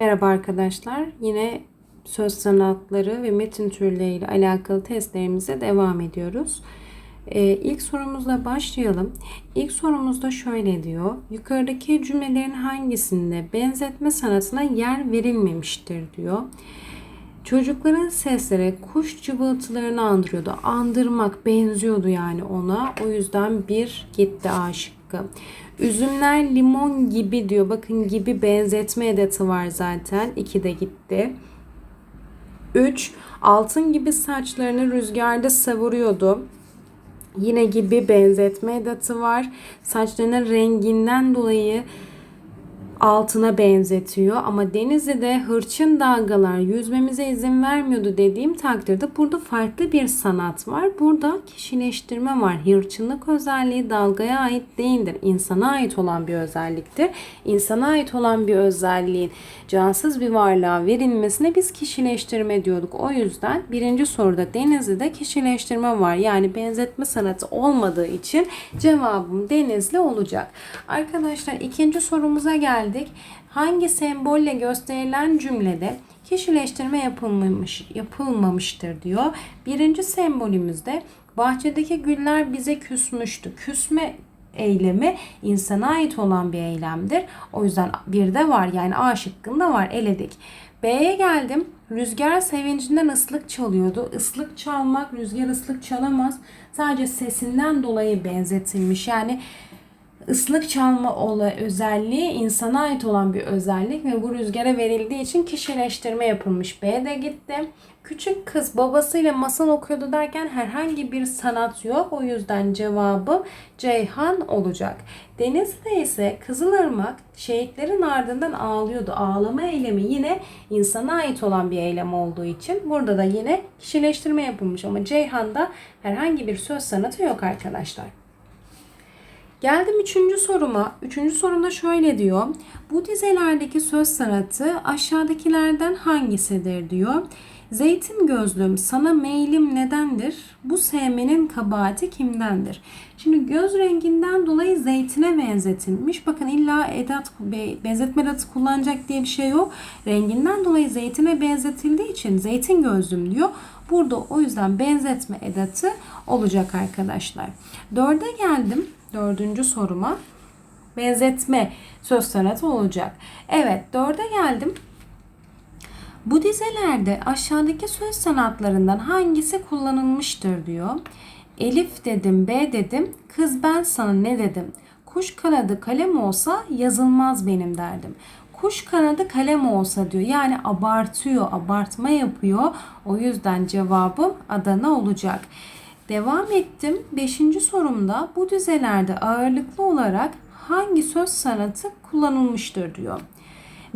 Merhaba arkadaşlar. Yine söz sanatları ve metin türleriyle alakalı testlerimize devam ediyoruz. Ee, ilk sorumuzla başlayalım. İlk sorumuzda şöyle diyor. Yukarıdaki cümlelerin hangisinde benzetme sanatına yer verilmemiştir diyor. Çocukların sesleri kuş cıvıltılarını andırıyordu. Andırmak benziyordu yani ona. O yüzden bir gitti A şıkkı. Üzümler limon gibi diyor. Bakın gibi benzetme edatı var zaten. İki de gitti. 3. Altın gibi saçlarını rüzgarda savuruyordu. Yine gibi benzetme edatı var. Saçlarının renginden dolayı altına benzetiyor. Ama Denizli'de hırçın dalgalar yüzmemize izin vermiyordu dediğim takdirde burada farklı bir sanat var. Burada kişileştirme var. Hırçınlık özelliği dalgaya ait değildir. İnsana ait olan bir özelliktir. İnsana ait olan bir özelliğin cansız bir varlığa verilmesine biz kişileştirme diyorduk. O yüzden birinci soruda Denizli'de kişileştirme var. Yani benzetme sanatı olmadığı için cevabım Denizli olacak. Arkadaşlar ikinci sorumuza geldik geldik. Hangi sembolle gösterilen cümlede kişileştirme yapılmamış, yapılmamıştır diyor. Birinci sembolümüzde bahçedeki güller bize küsmüştü. Küsme eylemi insana ait olan bir eylemdir. O yüzden bir de var yani A şıkkında var eledik. B'ye geldim. Rüzgar sevincinden ıslık çalıyordu. Islık çalmak, rüzgar ıslık çalamaz. Sadece sesinden dolayı benzetilmiş. Yani ıslık çalma ola özelliği insana ait olan bir özellik ve bu rüzgara verildiği için kişileştirme yapılmış. B de gitti. Küçük kız babasıyla masal okuyordu derken herhangi bir sanat yok. O yüzden cevabı Ceyhan olacak. Denizde ise Kızılırmak şehitlerin ardından ağlıyordu. Ağlama eylemi yine insana ait olan bir eylem olduğu için burada da yine kişileştirme yapılmış ama Ceyhan'da herhangi bir söz sanatı yok arkadaşlar. Geldim üçüncü soruma. Üçüncü sorumda şöyle diyor. Bu dizelerdeki söz sanatı aşağıdakilerden hangisidir diyor. Zeytin gözlüm sana meylim nedendir? Bu sevmenin kabahati kimdendir? Şimdi göz renginden dolayı zeytine benzetilmiş. Bakın illa edat benzetme edatı kullanacak diye bir şey yok. Renginden dolayı zeytine benzetildiği için zeytin gözlüm diyor. Burada o yüzden benzetme edatı olacak arkadaşlar. Dörde geldim dördüncü soruma benzetme söz sanatı olacak. Evet dörde geldim. Bu dizelerde aşağıdaki söz sanatlarından hangisi kullanılmıştır diyor. Elif dedim, B dedim, kız ben sana ne dedim. Kuş kanadı kalem olsa yazılmaz benim derdim. Kuş kanadı kalem olsa diyor. Yani abartıyor, abartma yapıyor. O yüzden cevabım Adana olacak. Devam ettim. Beşinci sorumda bu dizelerde ağırlıklı olarak hangi söz sanatı kullanılmıştır diyor.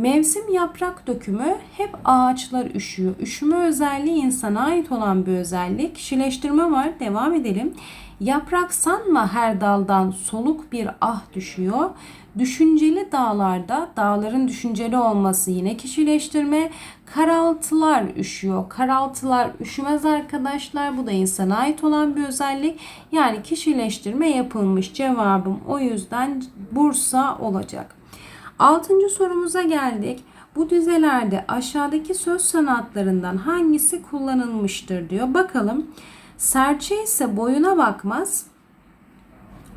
Mevsim yaprak dökümü hep ağaçlar üşüyor. Üşüme özelliği insana ait olan bir özellik. Kişileştirme var. Devam edelim. Yaprak sanma her daldan soluk bir ah düşüyor. Düşünceli dağlarda dağların düşünceli olması yine kişileştirme. Karaltılar üşüyor. Karaltılar üşümez arkadaşlar. Bu da insana ait olan bir özellik. Yani kişileştirme yapılmış. Cevabım o yüzden Bursa olacak. Altıncı sorumuza geldik. Bu dizelerde aşağıdaki söz sanatlarından hangisi kullanılmıştır diyor. Bakalım. Serçe ise boyuna bakmaz.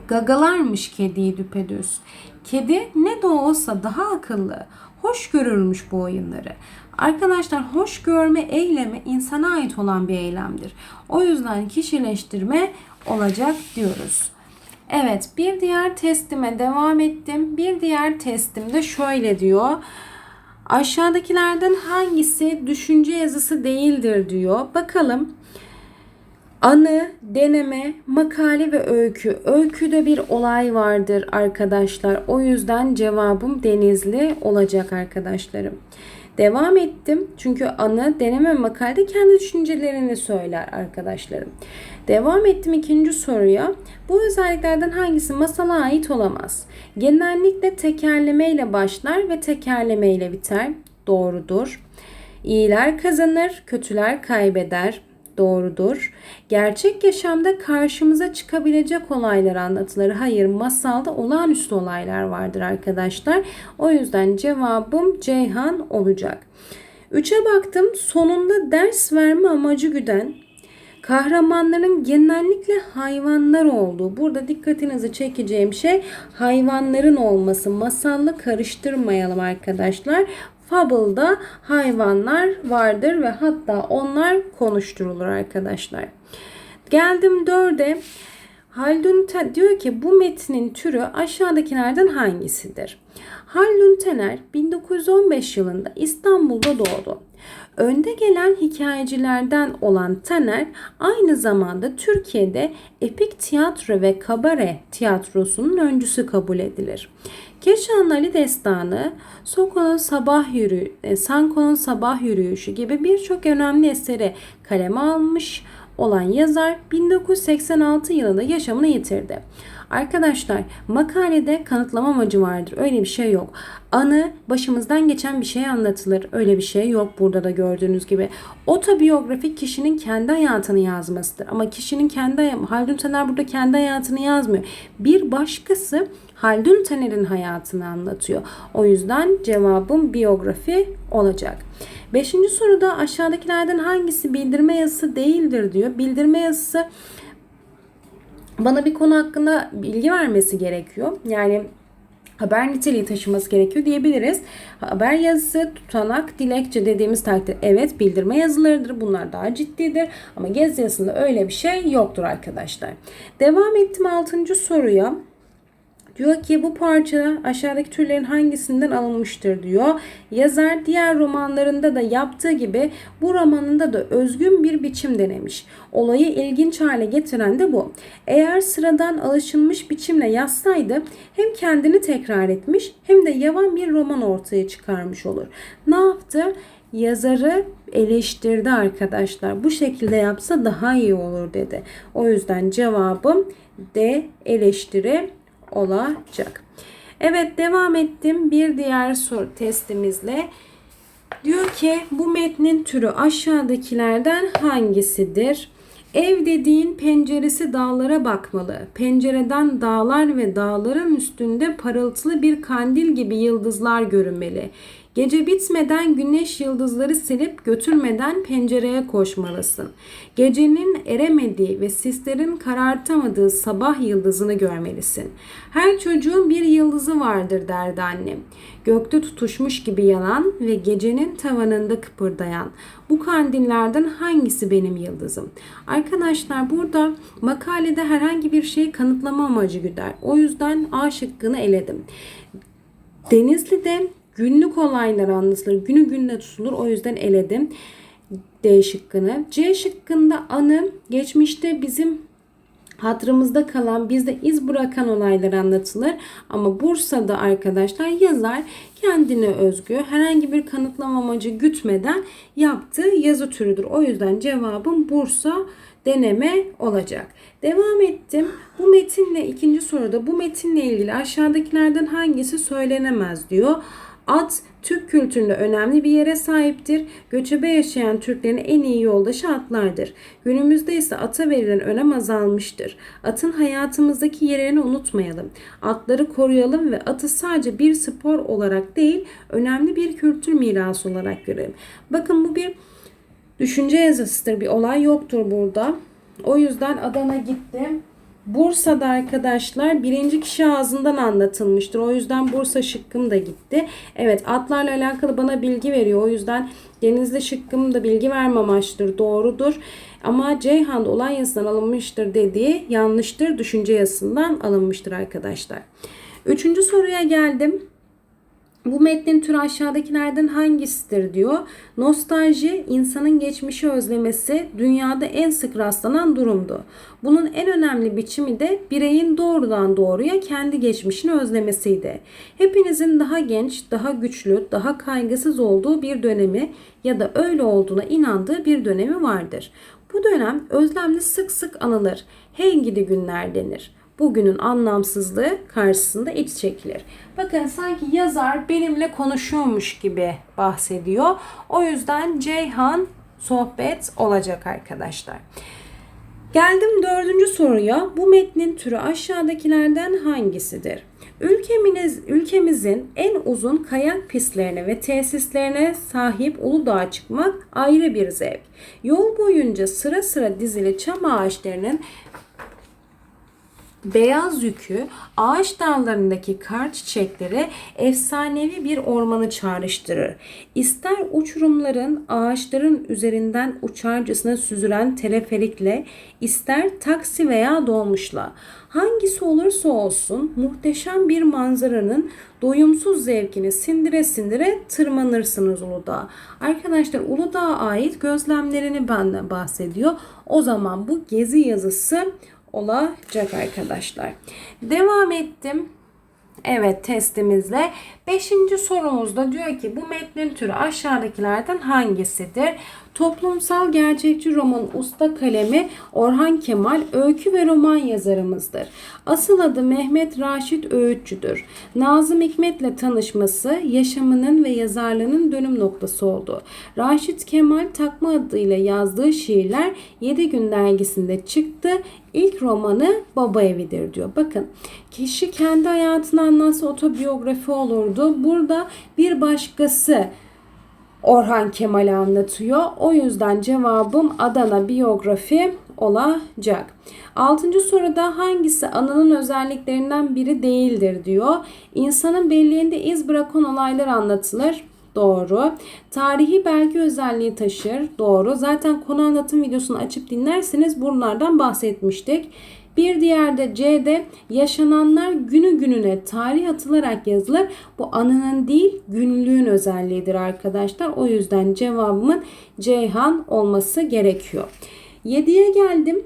Gagalarmış kediyi düpedüz. Kedi ne de olsa daha akıllı. Hoş görürmüş bu oyunları. Arkadaşlar hoş görme eylemi insana ait olan bir eylemdir. O yüzden kişileştirme olacak diyoruz. Evet bir diğer testime devam ettim. Bir diğer testimde şöyle diyor. Aşağıdakilerden hangisi düşünce yazısı değildir diyor. Bakalım. Anı, deneme, makale ve öykü. Öyküde bir olay vardır arkadaşlar. O yüzden cevabım Denizli olacak arkadaşlarım. Devam ettim. Çünkü anı, deneme makalede kendi düşüncelerini söyler arkadaşlarım. Devam ettim ikinci soruya. Bu özelliklerden hangisi masala ait olamaz? Genellikle tekerleme ile başlar ve tekerleme ile biter. Doğrudur. İyiler kazanır, kötüler kaybeder. Doğrudur. Gerçek yaşamda karşımıza çıkabilecek olaylar anlatılır. Hayır, masalda olağanüstü olaylar vardır arkadaşlar. O yüzden cevabım Ceyhan olacak. Üçe baktım. Sonunda ders verme amacı güden kahramanların genellikle hayvanlar olduğu. Burada dikkatinizi çekeceğim şey hayvanların olması. Masalla karıştırmayalım arkadaşlar. Fable'da hayvanlar vardır ve hatta onlar konuşturulur arkadaşlar. Geldim dörde. Haldun diyor ki bu metnin türü aşağıdakilerden hangisidir? Haldun Tener 1915 yılında İstanbul'da doğdu. Önde gelen hikayecilerden olan Taner aynı zamanda Türkiye'de epik tiyatro ve kabare tiyatrosunun öncüsü kabul edilir. Keşan Ali Destanı, Soko'nun Sabah Yürü, e, Sanko'nun Sabah Yürüyüşü gibi birçok önemli eseri kaleme almış olan yazar 1986 yılında yaşamını yitirdi. Arkadaşlar makalede kanıtlama amacı vardır. Öyle bir şey yok. Anı başımızdan geçen bir şey anlatılır. Öyle bir şey yok burada da gördüğünüz gibi. Otobiyografik kişinin kendi hayatını yazmasıdır. Ama kişinin kendi Haldun Taner burada kendi hayatını yazmıyor. Bir başkası Haldun Taner'in hayatını anlatıyor. O yüzden cevabım biyografi olacak. Beşinci soruda aşağıdakilerden hangisi bildirme yazısı değildir diyor. Bildirme yazısı bana bir konu hakkında bilgi vermesi gerekiyor. Yani haber niteliği taşıması gerekiyor diyebiliriz. Haber yazısı, tutanak, dilekçe dediğimiz takdir evet bildirme yazılarıdır. Bunlar daha ciddidir. Ama gezi yazısında öyle bir şey yoktur arkadaşlar. Devam ettim 6. soruya. Diyor ki bu parça aşağıdaki türlerin hangisinden alınmıştır diyor. Yazar diğer romanlarında da yaptığı gibi bu romanında da özgün bir biçim denemiş. Olayı ilginç hale getiren de bu. Eğer sıradan alışılmış biçimle yazsaydı hem kendini tekrar etmiş hem de yavan bir roman ortaya çıkarmış olur. Ne yaptı? yazarı eleştirdi arkadaşlar. Bu şekilde yapsa daha iyi olur dedi. O yüzden cevabım D eleştiri olacak. Evet devam ettim bir diğer soru testimizle. Diyor ki bu metnin türü aşağıdakilerden hangisidir? Ev dediğin penceresi dağlara bakmalı. Pencereden dağlar ve dağların üstünde parıltılı bir kandil gibi yıldızlar görünmeli. Gece bitmeden güneş yıldızları silip götürmeden pencereye koşmalısın. Gecenin eremediği ve sislerin karartamadığı sabah yıldızını görmelisin. Her çocuğun bir yıldızı vardır derdi annem. Gökte tutuşmuş gibi yanan ve gecenin tavanında kıpırdayan. Bu kandillerden hangisi benim yıldızım? Arkadaşlar burada makalede herhangi bir şeyi kanıtlama amacı güder. O yüzden A şıkkını eledim. Denizli'de günlük olaylar anlatılır. Günü gününe tutulur. O yüzden eledim. D şıkkını. C şıkkında anı geçmişte bizim hatırımızda kalan, bizde iz bırakan olaylar anlatılır. Ama Bursa'da arkadaşlar yazar kendine özgü herhangi bir kanıtlama amacı gütmeden yaptığı yazı türüdür. O yüzden cevabım Bursa deneme olacak. Devam ettim. Bu metinle ikinci soruda bu metinle ilgili aşağıdakilerden hangisi söylenemez diyor. At Türk kültüründe önemli bir yere sahiptir. Göçebe yaşayan Türklerin en iyi yoldaşı atlardır. Günümüzde ise ata verilen önem azalmıştır. Atın hayatımızdaki yerini unutmayalım. Atları koruyalım ve atı sadece bir spor olarak değil, önemli bir kültür mirası olarak görelim. Bakın bu bir düşünce yazısıdır. Bir olay yoktur burada. O yüzden Adana gittim. Bursa'da arkadaşlar birinci kişi ağzından anlatılmıştır. O yüzden Bursa şıkkım da gitti. Evet atlarla alakalı bana bilgi veriyor. O yüzden denizli şıkkım da bilgi verme amaçlıdır. Doğrudur. Ama Ceyhan'da olan yazısından alınmıştır dediği yanlıştır. Düşünce yazısından alınmıştır arkadaşlar. Üçüncü soruya geldim. Bu metnin türü aşağıdakilerden hangisidir diyor. Nostalji insanın geçmişi özlemesi dünyada en sık rastlanan durumdu. Bunun en önemli biçimi de bireyin doğrudan doğruya kendi geçmişini özlemesiydi. Hepinizin daha genç, daha güçlü, daha kaygısız olduğu bir dönemi ya da öyle olduğuna inandığı bir dönemi vardır. Bu dönem özlemli sık sık anılır. Hey gidi günler denir bugünün anlamsızlığı karşısında iç çekilir. Bakın sanki yazar benimle konuşuyormuş gibi bahsediyor. O yüzden Ceyhan sohbet olacak arkadaşlar. Geldim dördüncü soruya. Bu metnin türü aşağıdakilerden hangisidir? Ülkemiz, ülkemizin en uzun kayak pistlerine ve tesislerine sahip Uludağ'a çıkmak ayrı bir zevk. Yol boyunca sıra sıra dizili çam ağaçlarının beyaz yükü ağaç dallarındaki kar çiçekleri efsanevi bir ormanı çağrıştırır. İster uçurumların ağaçların üzerinden uçarcasına süzülen teleferikle, ister taksi veya dolmuşla. Hangisi olursa olsun muhteşem bir manzaranın doyumsuz zevkini sindire sindire tırmanırsınız Uludağ'a. Arkadaşlar Uludağ'a ait gözlemlerini benden bahsediyor. O zaman bu gezi yazısı olacak arkadaşlar. Devam ettim. Evet testimizle. Beşinci sorumuzda diyor ki bu metnin türü aşağıdakilerden hangisidir? Toplumsal gerçekçi roman usta kalemi Orhan Kemal öykü ve roman yazarımızdır. Asıl adı Mehmet Raşit Öğütçüdür. Nazım Hikmet'le tanışması yaşamının ve yazarlığının dönüm noktası oldu. Raşit Kemal takma adıyla yazdığı şiirler 7 gün dergisinde çıktı. İlk romanı Baba Evi'dir diyor. Bakın kişi kendi hayatını anlatsa otobiyografi olurdu. Burada bir başkası Orhan Kemal'i anlatıyor. O yüzden cevabım Adana biyografi olacak. Altıncı soruda hangisi anının özelliklerinden biri değildir diyor. İnsanın belleğinde iz bırakan olaylar anlatılır. Doğru. Tarihi belge özelliği taşır. Doğru. Zaten konu anlatım videosunu açıp dinlerseniz bunlardan bahsetmiştik. Bir diğer de C'de yaşananlar günü gününe tarih atılarak yazılır. Bu anının değil günlüğün özelliğidir arkadaşlar. O yüzden cevabımın Ceyhan olması gerekiyor. 7'ye geldim.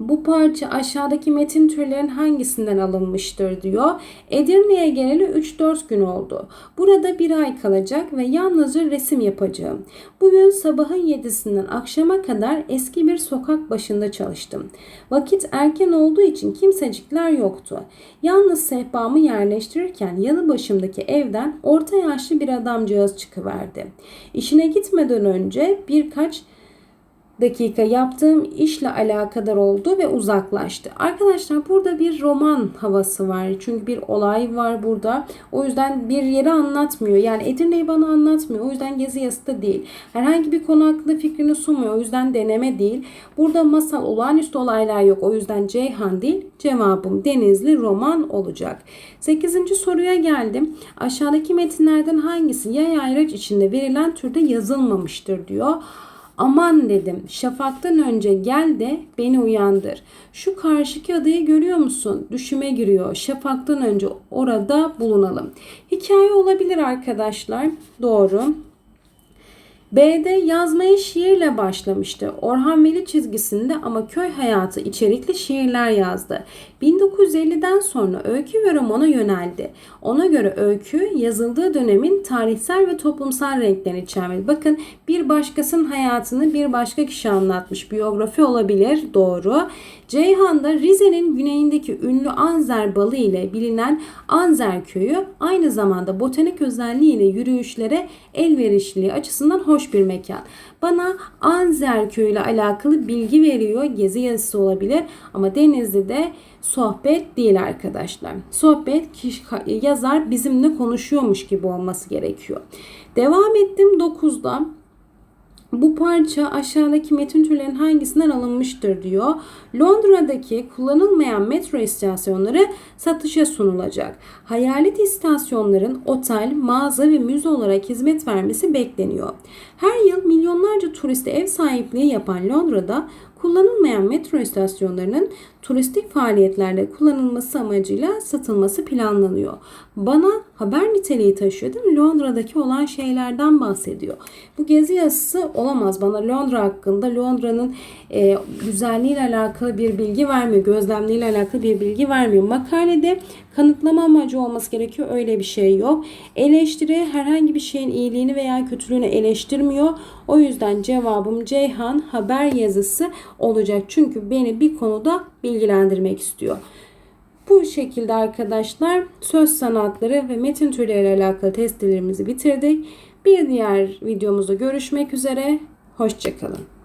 Bu parça aşağıdaki metin türlerin hangisinden alınmıştır diyor. Edirne'ye geleli 3-4 gün oldu. Burada bir ay kalacak ve yalnızca resim yapacağım. Bugün sabahın 7'sinden akşama kadar eski bir sokak başında çalıştım. Vakit erken olduğu için kimsecikler yoktu. Yalnız sehpamı yerleştirirken yanı başımdaki evden orta yaşlı bir adamcağız çıkıverdi. İşine gitmeden önce birkaç dakika yaptığım işle alakadar oldu ve uzaklaştı. Arkadaşlar burada bir roman havası var. Çünkü bir olay var burada. O yüzden bir yeri anlatmıyor. Yani Edirne'yi bana anlatmıyor. O yüzden gezi yazısı da değil. Herhangi bir konu hakkında fikrini sunmuyor. O yüzden deneme değil. Burada masal, olağanüstü olaylar yok. O yüzden Ceyhan değil. Cevabım Denizli roman olacak. 8. soruya geldim. Aşağıdaki metinlerden hangisi yay ayraç içinde verilen türde yazılmamıştır diyor. Aman dedim şafaktan önce gel de beni uyandır. Şu karşıki adayı görüyor musun? Düşüme giriyor. Şafaktan önce orada bulunalım. Hikaye olabilir arkadaşlar. Doğru. B'de yazmaya şiirle başlamıştı. Orhan Veli çizgisinde ama köy hayatı içerikli şiirler yazdı. 1950'den sonra öykü ve romana yöneldi. Ona göre öykü yazıldığı dönemin tarihsel ve toplumsal renklerini içermeli. Bakın bir başkasının hayatını bir başka kişi anlatmış. Biyografi olabilir. Doğru. Ceyhan'da Rize'nin güneyindeki ünlü Anzer balı ile bilinen Anzer köyü aynı zamanda botanik özelliğiyle yürüyüşlere elverişliliği açısından hoş bir mekan. Bana Anzer köyü ile alakalı bilgi veriyor. Gezi yazısı olabilir ama Denizli'de sohbet değil arkadaşlar. Sohbet kişi, yazar bizimle konuşuyormuş gibi olması gerekiyor. Devam ettim 9'da. Bu parça aşağıdaki metin türlerinin hangisinden alınmıştır diyor. Londra'daki kullanılmayan metro istasyonları satışa sunulacak. Hayalet istasyonların otel, mağaza ve müze olarak hizmet vermesi bekleniyor. Her yıl milyonlarca turiste ev sahipliği yapan Londra'da kullanılmayan metro istasyonlarının turistik faaliyetlerde kullanılması amacıyla satılması planlanıyor. Bana haber niteliği taşıyor değil mi? Londra'daki olan şeylerden bahsediyor. Bu gezi yazısı olamaz. Bana Londra hakkında Londra'nın e, güzelliğiyle alakalı bir bilgi vermiyor. Gözlemleriyle alakalı bir bilgi vermiyor. Makalede kanıtlama amacı olması gerekiyor. Öyle bir şey yok. Eleştiri herhangi bir şeyin iyiliğini veya kötülüğünü eleştirmiyor. O yüzden cevabım Ceyhan haber yazısı olacak. Çünkü beni bir konuda bilgilendirmek istiyor. Bu şekilde arkadaşlar söz sanatları ve metin türleriyle alakalı testlerimizi bitirdik. Bir diğer videomuzda görüşmek üzere. Hoşçakalın.